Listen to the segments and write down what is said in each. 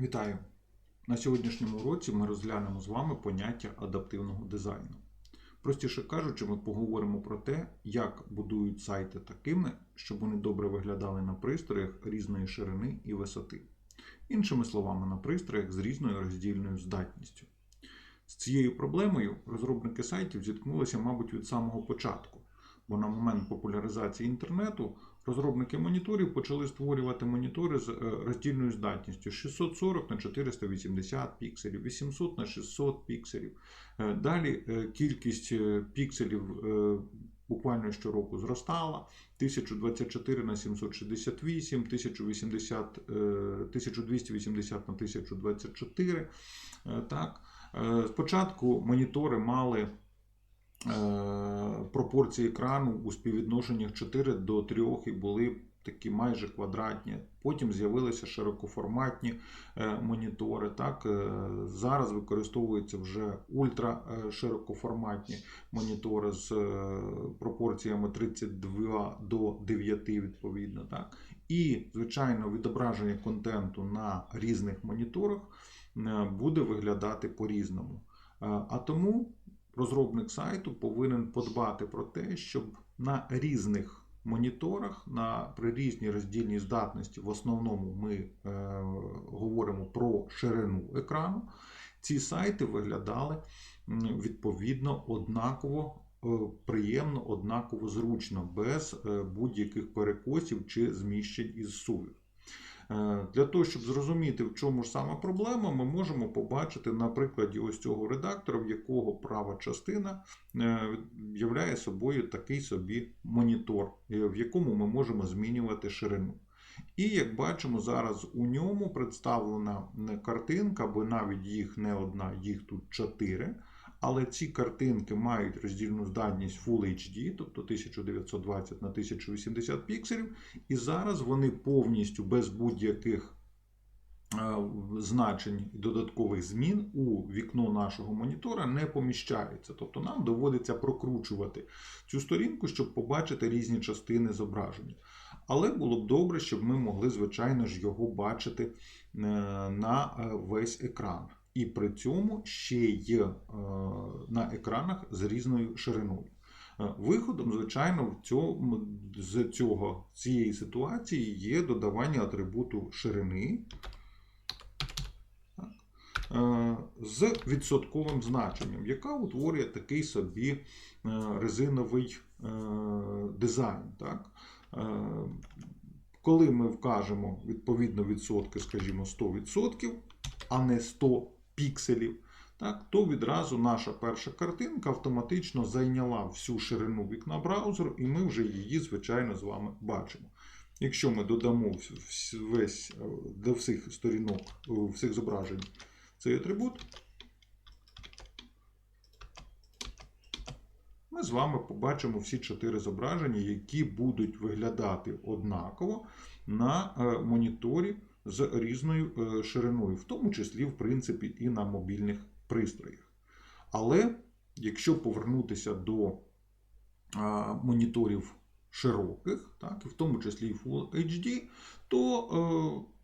Вітаю! На сьогоднішньому уроці ми розглянемо з вами поняття адаптивного дизайну. Простіше кажучи, ми поговоримо про те, як будують сайти такими, щоб вони добре виглядали на пристроях різної ширини і висоти. Іншими словами, на пристроях з різною роздільною здатністю. З цією проблемою розробники сайтів зіткнулися, мабуть, від самого початку, бо на момент популяризації інтернету розробники моніторів почали створювати монітори з е, роздільною здатністю 640 на 480 пікселів, 800 на 600 пікселів. Е, Далі е, кількість пікселів буквально щороку зростала 1024 на 768, 1080, е, 1280 на 1024. Е, Так. Спочатку монітори мали пропорції екрану у співвідношеннях 4 до 3 і були такі майже квадратні. Потім з'явилися широкоформатні е, монітори. Так? Е, Зараз використовуються вже ультраширокоформатні монітори з е, пропорціями 32 до 9 відповідно. Так? І, звичайно, відображення контенту на різних моніторах е, буде виглядати по-різному. Е, А тому розробник сайту повинен подбати про те, щоб на різних моніторах, на при різній роздільній здатності, в основному ми е, говоримо про ширину екрану, ці сайти виглядали відповідно однаково. е, Приємно, однаково зручно, без е, будь-яких перекосів чи зміщень із сувів. Е, Для того, щоб зрозуміти, в чому ж саме проблема, ми можемо побачити на прикладі ось цього редактора, в якого права частина е, являє собою такий собі монітор, е, в якому ми можемо змінювати ширину. І як бачимо, зараз у ньому представлена картинка, бо навіть їх не одна, їх тут чотири. Але ці картинки мають роздільну здатність Full HD, тобто 1920 на 1080 пікселів. І зараз вони повністю без будь-яких е, значень і додаткових змін у вікно нашого монітора не поміщаються. Тобто нам доводиться прокручувати цю сторінку, щоб побачити різні частини зображення. Але було б добре, щоб ми могли, звичайно ж, його бачити е, на е, весь екран. І при цьому ще є е, на екранах з різною шириною. Е, Виходом, звичайно, в цьому, з цього, цієї ситуації є додавання атрибуту ширини е, з відсотковим значенням, яка утворює такий собі резиновий дизайн. Так? Коли ми вкажемо відповідно відсотки, скажімо, 100%, а не 100 пікселів, так, то відразу наша перша картинка автоматично зайняла всю ширину вікна браузеру, і ми вже її, звичайно, з вами бачимо. Якщо ми додамо весь е, до всіх сторінок, е, всіх зображень цей атрибут, ми з вами побачимо всі чотири зображення, які будуть виглядати однаково на е, моніторі з різною е, шириною, в тому числі, в принципі, і на мобільних пристроях. Але якщо повернутися до моніторів широких, так, і в тому числі і Full HD, то е,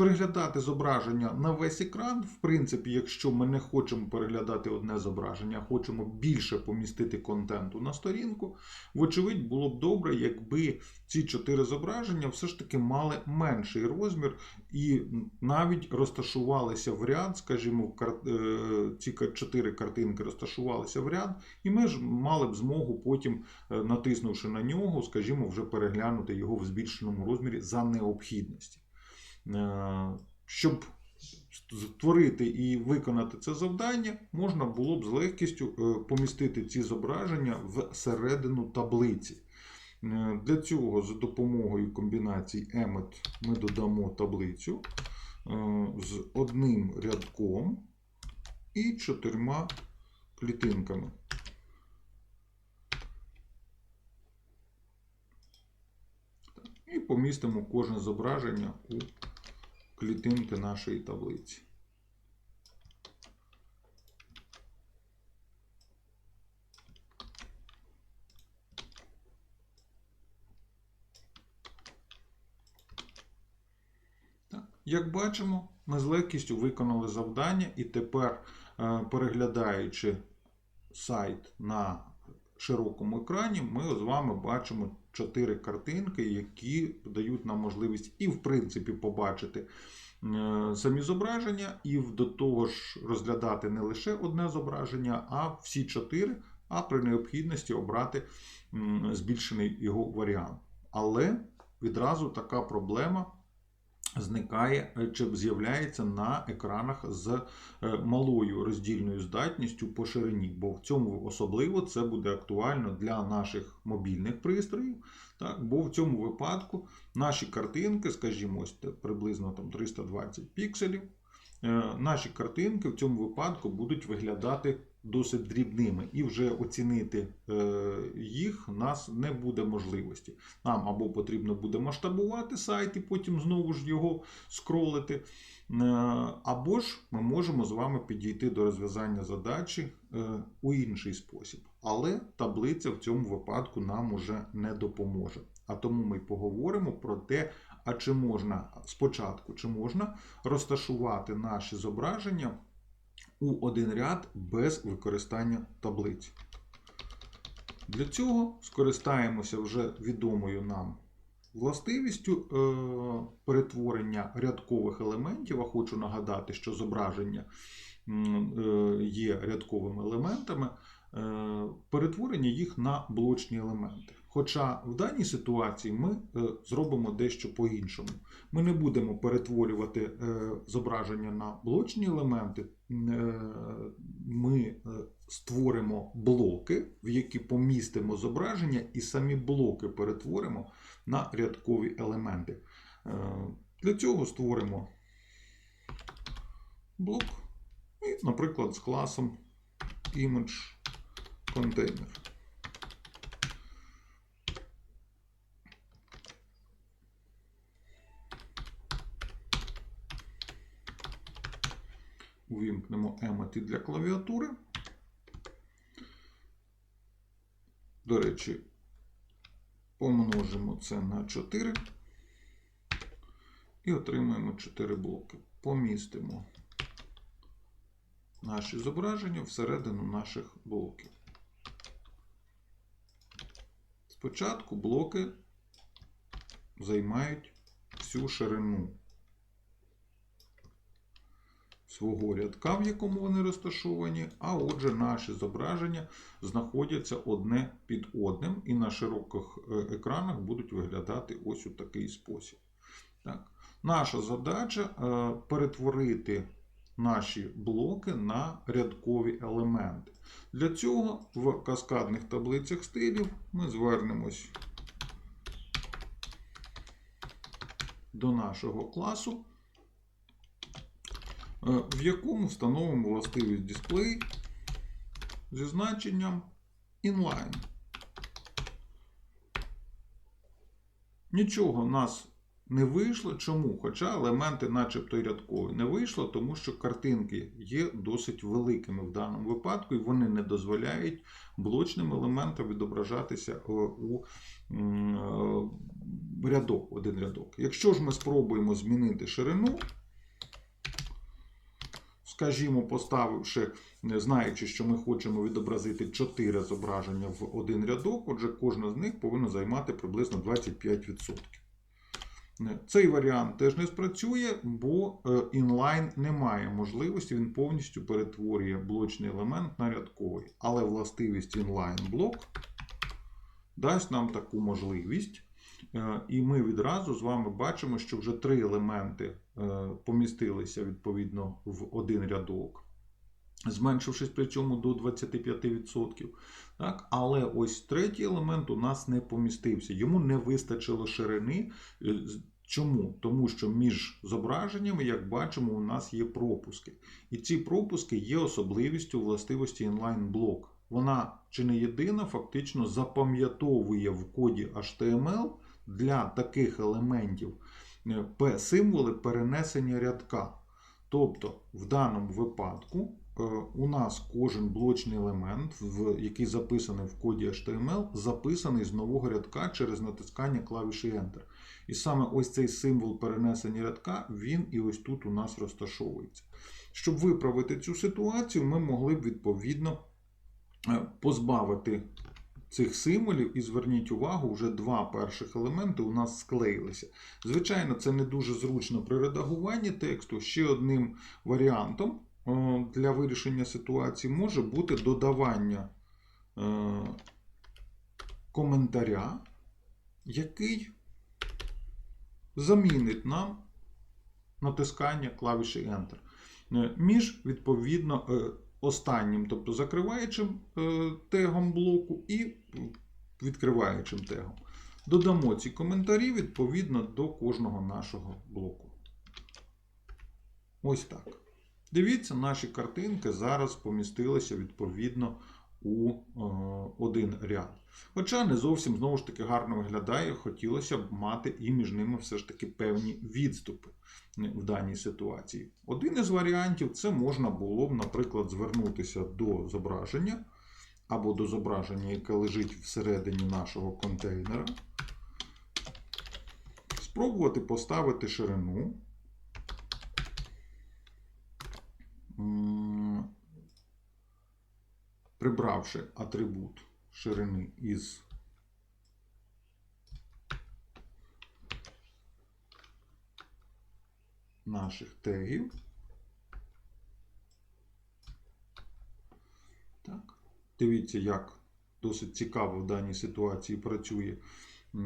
переглядати зображення на весь екран, в принципі, якщо ми не хочемо переглядати одне зображення, а хочемо більше помістити контенту на сторінку, вочевидь, було б добре, якби ці чотири зображення все ж таки мали менший розмір і навіть розташувалися в ряд, скажімо, е, ці чотири картинки розташувалися в ряд, і ми ж мали б змогу потім, е, натиснувши на нього, скажімо, вже переглянути його в збільшеному розмірі за необхідності. Е, Щоб створити і виконати це завдання, можна було б з легкістю е, помістити ці зображення всередину таблиці. Е, Для цього за допомогою комбінації emmet ми додамо таблицю з одним рядком і чотирма клітинками. І помістимо кожне зображення у клітинки нашої таблиці. Як бачимо, ми з легкістю виконали завдання і тепер, е, переглядаючи сайт на широкому екрані, ми з вами бачимо чотири картинки, які дають нам можливість і, в принципі, побачити е, самі зображення, і до того ж розглядати не лише одне зображення, а всі чотири, а при необхідності обрати збільшений його варіант. Але відразу така проблема зникає е, чи з'являється на екранах з е, малою роздільною здатністю по ширині, бо в цьому особливо це буде актуально для наших мобільних пристроїв. Так, бо в цьому випадку наші картинки, скажімо, ось приблизно там 320 пікселів, наші картинки в цьому випадку будуть виглядати досить дрібними, і вже оцінити е, їх у нас не буде можливості. Нам або потрібно буде масштабувати сайт і потім знову ж його скролити. е, Або ж ми можемо з вами підійти до розв'язання задачі е, у інший спосіб. Але таблиця в цьому випадку нам уже не допоможе. А тому ми поговоримо про те, а чи можна спочатку, чи можна розташувати наші зображення у один ряд без використання таблиць. Для цього скористаємося вже відомою нам властивістю е, перетворення рядкових елементів. А хочу нагадати, що зображення е, є рядковими елементами, е, перетворення їх на блочні елементи. Хоча в даній ситуації ми е, зробимо дещо по-іншому. Ми не будемо перетворювати е, зображення на блочні елементи. Е, Ми створимо блоки, в які помістимо зображення, і самі блоки перетворимо на рядкові елементи. Для цього створимо блок, і, наприклад, з класом image container. Увімкнемо емоти для клавіатури. До речі, помножимо це на 4 і отримаємо 4 блоки. Помістимо наші зображення всередину наших блоків. Спочатку блоки займають всю ширину свого рядка, в якому вони розташовані, а отже, наші зображення знаходяться одне під одним і на широких е, екранах будуть виглядати ось у такий спосіб. Так. Наша задача е, перетворити наші блоки на рядкові елементи. Для цього в каскадних таблицях стилів ми звернемось до нашого класу, в якому встановимо властивість дисплей зі значенням inline. Нічого в нас не вийшло. Чому? Хоча елементи, начебто й рядкові, не вийшло, тому що картинки є досить великими в даному випадку, і вони не дозволяють блочним елементам відображатися е, у е, рядок, один рядок. Якщо ж ми спробуємо змінити ширину, скажімо, поставивши, знаючи, що ми хочемо відобразити 4 зображення в один рядок, отже, кожна з них повинна займати приблизно 25%. Цей варіант теж не спрацює, бо інлайн не має можливості, він повністю перетворює блочний елемент на рядковий. Але властивість inline блок дасть нам таку можливість. Е, І ми відразу з вами бачимо, що вже три елементи е, помістилися відповідно в один рядок, зменшившись при цьому до 25%. Так? Але ось третій елемент у нас не помістився. Йому не вистачило ширини. Е, Чому? Тому що між зображеннями, як бачимо, у нас є пропуски. І ці пропуски є особливістю властивості inline-блок. Вона чи не єдина, фактично запам'ятовує в коді HTML для таких елементів P-символи перенесення рядка. Тобто, в даному випадку е, е, у нас кожен блочний елемент, який записаний в коді HTML, записаний з нового рядка через натискання клавіші Enter. І саме ось цей символ перенесення рядка, він і ось тут у нас розташовується. Щоб виправити цю ситуацію, ми могли б відповідно е, позбавити цих символів, і зверніть увагу, вже два перших елементи у нас склеїлися. Звичайно, це не дуже зручно при редагуванні тексту. Ще одним варіантом е, для вирішення ситуації може бути додавання е, коментаря, який замінить нам натискання клавіші Enter. Е, Між, відповідно, останнім, тобто закриваючим тегом блоку і відкриваючим тегом. Додамо ці коментарі відповідно до кожного нашого блоку. Ось так. Дивіться, наші картинки зараз помістилися відповідно у е, один ряд. Хоча не зовсім знову ж таки гарно виглядає, хотілося б мати і між ними все ж таки певні відступи в даній ситуації. Один із варіантів це можна було б, наприклад, звернутися до зображення або до зображення, яке лежить всередині нашого контейнера. Спробувати поставити ширину. Прибравши атрибут ширини із наших тегів. Дивіться, як досить цікаво в даній ситуації працює е,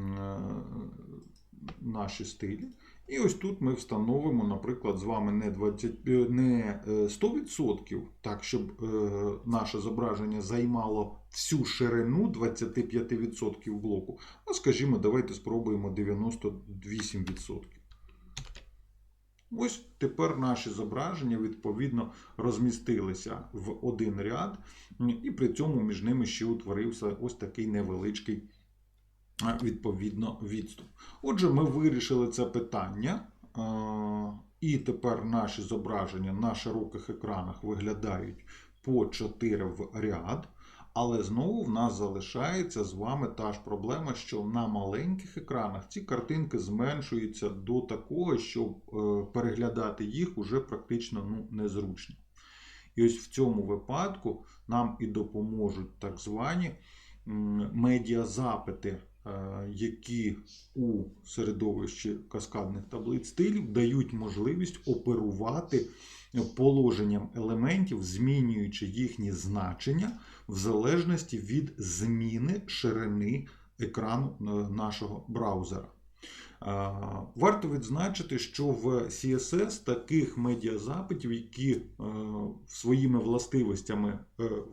наші стилі. І ось тут ми встановимо, наприклад, з вами не 20, е, не е, 100%, так, щоб е, наше зображення займало всю ширину 25% блоку. А скажімо, давайте спробуємо 98%. Ось тепер наші зображення відповідно розмістилися в один ряд, і при цьому між ними ще утворився ось такий невеличкий е, відповідно відступ. Отже, ми вирішили це питання, е, і тепер наші зображення на широких екранах виглядають по 4 в ряд. Але знову в нас залишається з вами та ж проблема, що на маленьких екранах ці картинки зменшуються до такого, що е, переглядати їх уже практично ну, незручно. І ось в цьому випадку нам і допоможуть так звані медіазапити, е, які у середовищі каскадних таблиць стилів дають можливість оперувати положенням елементів, змінюючи їхні значення в залежності від зміни ширини екрану е, нашого браузера. Е, Варто відзначити, що в CSS таких медіазапитів, які е, своїми властивостями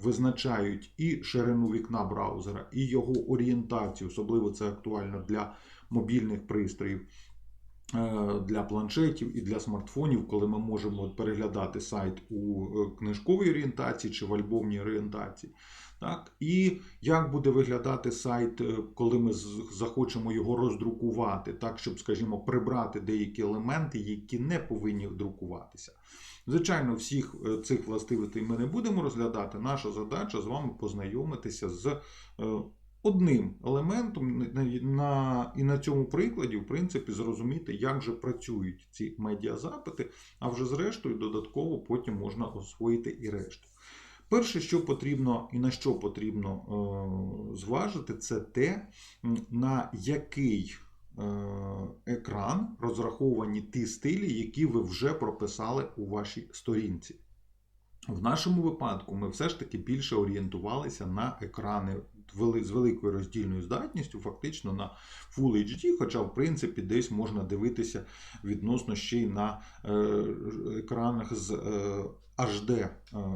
визначають і ширину вікна браузера, і його орієнтацію, особливо це актуально для мобільних пристроїв, для планшетів і для смартфонів, коли ми можемо переглядати сайт у е, книжковій орієнтації чи в альбомній орієнтації. Так? І як буде виглядати сайт, е, коли ми захочемо його роздрукувати, так, щоб, скажімо, прибрати деякі елементи, які не повинні друкуватися. Звичайно, всіх е, цих властивостей ми не будемо розглядати. Наша задача з вами познайомитися з е, одним елементом на- і на цьому прикладі, в принципі, зрозуміти, як же працюють ці медіазапити, а вже зрештою додатково потім можна освоїти і решту. Перше, що потрібно і на що потрібно е, зважити, це те, на який е, екран розраховані ті стилі, які ви вже прописали у вашій сторінці. В нашому випадку ми все ж таки більше орієнтувалися на екрани з великою роздільною здатністю, фактично на Full HD, хоча, в принципі, десь можна дивитися відносно ще й на е, екранах з е, HD е,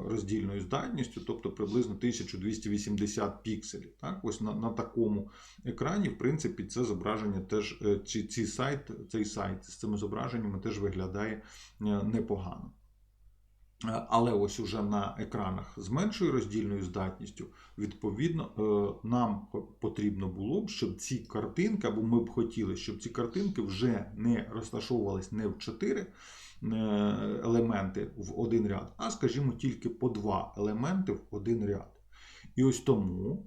роздільною здатністю, тобто приблизно 1280 пікселів. Так? Ось на, на такому екрані, в принципі, це зображення теж, чи ці сайт, цей сайт з цими зображеннями теж виглядає непогано. Е, Але ось уже на екранах з меншою роздільною здатністю, відповідно, е, нам потрібно було б, щоб ці картинки, або ми б хотіли, щоб ці картинки вже не розташовувались не в 4 елементи в один ряд, а скажімо, тільки по два елементи в один ряд. І ось тому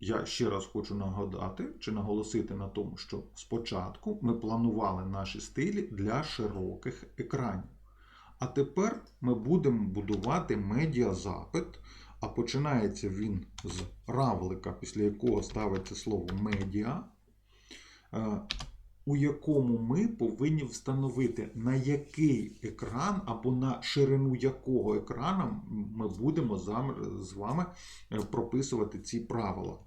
я ще раз хочу нагадати чи наголосити на тому, що спочатку ми планували наші стилі для широких екранів. А тепер ми будемо будувати медіазапит, а починається він з равлика, після якого ставиться слово медіа, е, у якому ми повинні встановити, на який екран або на ширину якого екрана ми будемо з вами е, прописувати ці правила.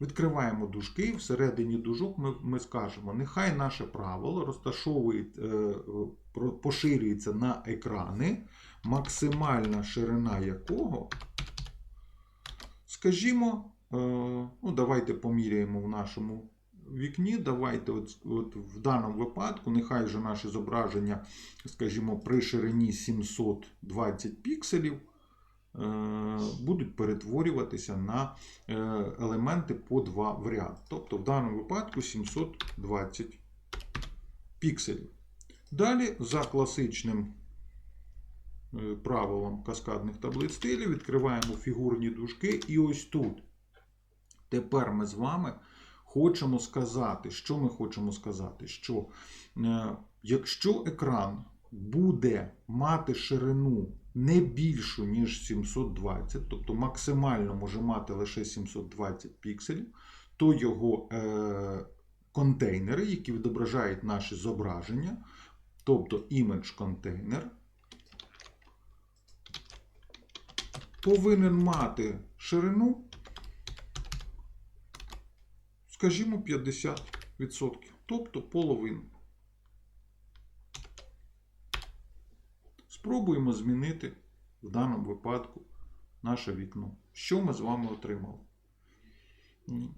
Відкриваємо дужки, всередині дужок ми, ми скажемо, нехай наше правило розташовує, е, поширюється на екрани, максимальна ширина якого, скажімо, е, ну, давайте поміряємо в нашому вікні. Давайте от, от в даному випадку, нехай вже наше зображення, скажімо, при ширині 720 пікселів будуть перетворюватися на е, елементи по два в ряд. Тобто в даному випадку 720 пікселів. Далі за класичним е, правилом каскадних таблиць стилів відкриваємо фігурні дужки. І ось тут. Тепер ми з вами хочемо сказати, що ми хочемо сказати? Що е, якщо екран буде мати ширину не більшу, ніж 720, тобто максимально може мати лише 720 пікселів, то його е, контейнери, які відображають наші зображення, тобто image контейнер, повинен мати ширину, скажімо, 50%, тобто половину. Спробуємо змінити в даному випадку наше вікно. Що ми з вами отримали?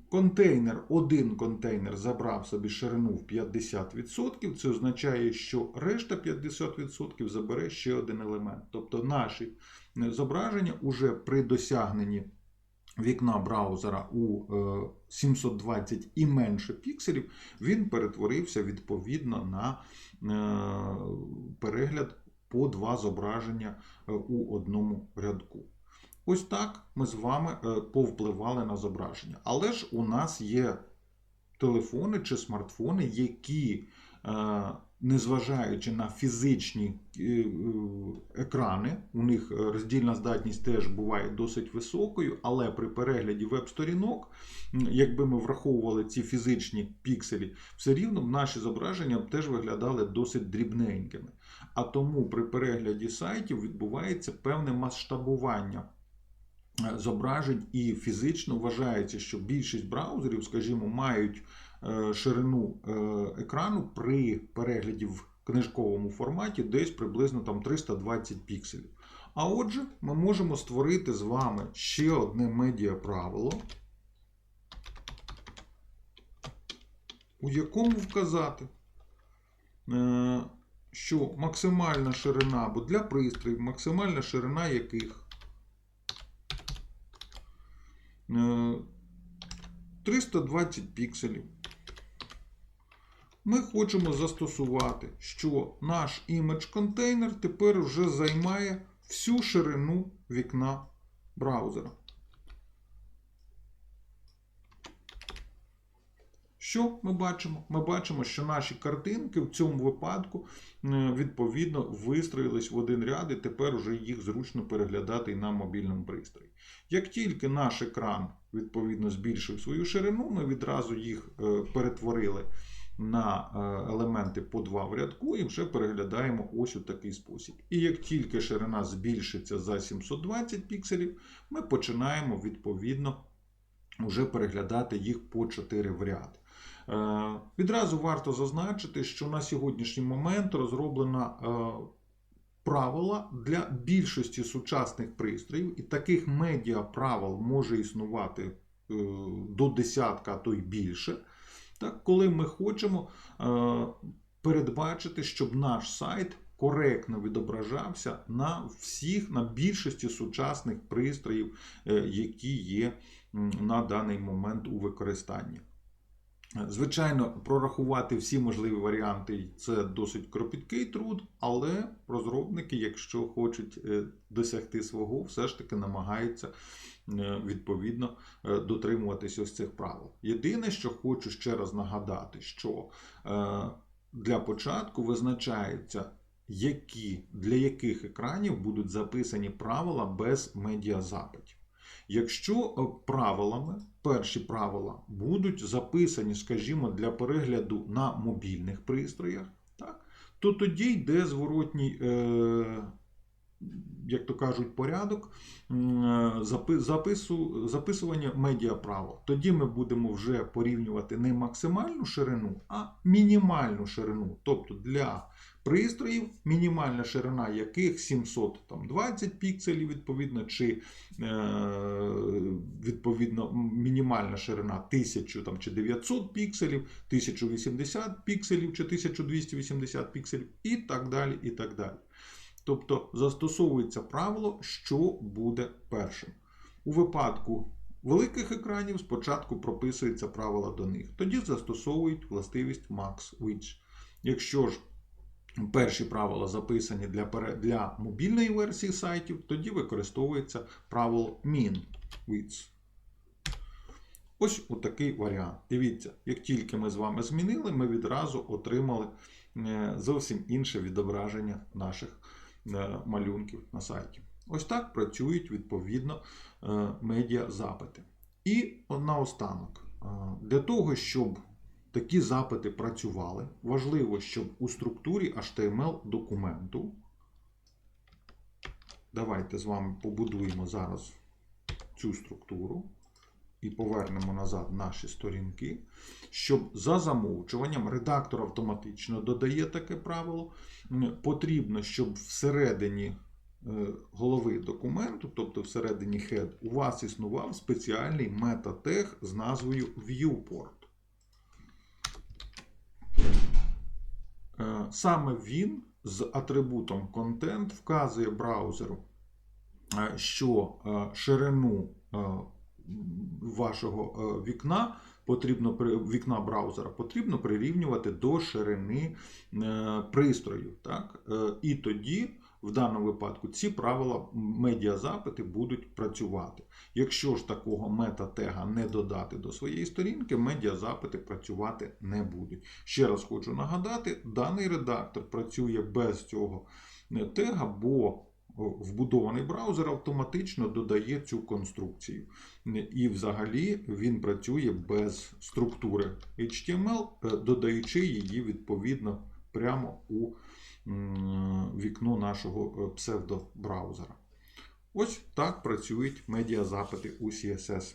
Контейнер, один контейнер забрав собі ширину в 50%. Це означає, що решта 50% забере ще один елемент. Тобто наші зображення уже при досягненні вікна браузера у е, 720 і менше пікселів, він перетворився відповідно на е, перегляд по два зображення е, у одному рядку. Ось так ми з вами е, повпливали на зображення. Але ж у нас є телефони чи смартфони, які, е, незважаючи на фізичні е, е, екрани, у них роздільна здатність теж буває досить високою, але при перегляді веб-сторінок, якби ми враховували ці фізичні пікселі, все рівно наші зображення б теж виглядали досить дрібненькими. А тому при перегляді сайтів відбувається певне масштабування е, зображень і фізично вважається, що більшість браузерів, скажімо, мають е, ширину е, екрану при перегляді в книжковому форматі десь приблизно там 320 пікселів. А отже, ми можемо створити з вами ще одне медіа правило, у якому вказати, е, що максимальна ширина або для пристроїв, максимальна ширина яких е, 320 пікселів. Ми хочемо застосувати, що наш імідж-контейнер тепер вже займає всю ширину вікна браузера. Що ми бачимо? Ми бачимо, що наші картинки в цьому випадку е, відповідно вистроїлись в один ряд, і тепер вже їх зручно переглядати і на мобільному пристрої. Як тільки наш екран відповідно збільшив свою ширину, ми відразу їх е, перетворили на е, елементи по два в рядку і вже переглядаємо ось у такий спосіб. І як тільки ширина збільшиться за 720 пікселів, ми починаємо відповідно вже переглядати їх по 4 в ряд. Е, Відразу варто зазначити, що на сьогоднішній момент розроблена е, правила для більшості сучасних пристроїв, і таких медіа правил може існувати е, до десятка, а то й більше. Так, коли ми хочемо передбачити, щоб наш сайт коректно відображався на всіх, на більшості сучасних пристроїв, які є на даний момент у використанні. Звичайно, прорахувати всі можливі варіанти це досить кропіткий труд, але розробники, якщо хочуть е, досягти свого, все ж таки намагаються е, відповідно е, дотримуватись ось цих правил. Єдине, що хочу ще раз нагадати, що для початку визначається, які, для яких екранів будуть записані правила без медіазапитів. Якщо е, правилами, перші правила будуть записані, скажімо, для перегляду на мобільних пристроях, так, то тоді йде зворотній, е, як то кажуть, порядок е, запи- запису, записування медіаправил. Тоді ми будемо вже порівнювати не максимальну ширину, а мінімальну ширину. Тобто для пристроїв, мінімальна ширина яких 720 пікселів, відповідно, чи е, відповідно мінімальна ширина 1000 там, чи 900 пікселів, 1080 пікселів чи 1280 пікселів і так далі. і так далі. Тобто застосовується правило, що буде першим. У випадку великих екранів спочатку прописується правила до них, тоді застосовують властивість Max Width. Якщо ж перші правила записані для, для мобільної версії сайтів, тоді використовується правило Min Width. Ось отакий варіант. Дивіться, як тільки ми з вами змінили, ми відразу отримали е, зовсім інше відображення наших е, малюнків на сайті. Ось так працюють відповідно е, медіазапити. І наостанок, для того, щоб такі запити працювали, важливо, щоб у структурі HTML документу. Давайте з вами побудуємо зараз цю структуру і повернемо назад наші сторінки, щоб за замовчуванням редактор автоматично додає таке правило. Потрібно, щоб всередині е, голови документу, тобто всередині head, у вас існував спеціальний метатег з назвою Viewport. Е, Саме він з атрибутом контент вказує браузеру, е, що е, ширину е, вашого е, вікна потрібно вікна браузера потрібно прирівнювати до ширини е, пристрою. Так? Е, І тоді, в даному випадку, ці правила медіазапити будуть працювати. Якщо ж такого метатега не додати до своєї сторінки, медіазапити працювати не будуть. Ще раз хочу нагадати, даний редактор працює без цього е, тега, бо вбудований браузер автоматично додає цю конструкцію. І взагалі він працює без структури HTML, е, додаючи її відповідно прямо у вікно нашого е, псевдобраузера. Ось так працюють медіазапити у CSS.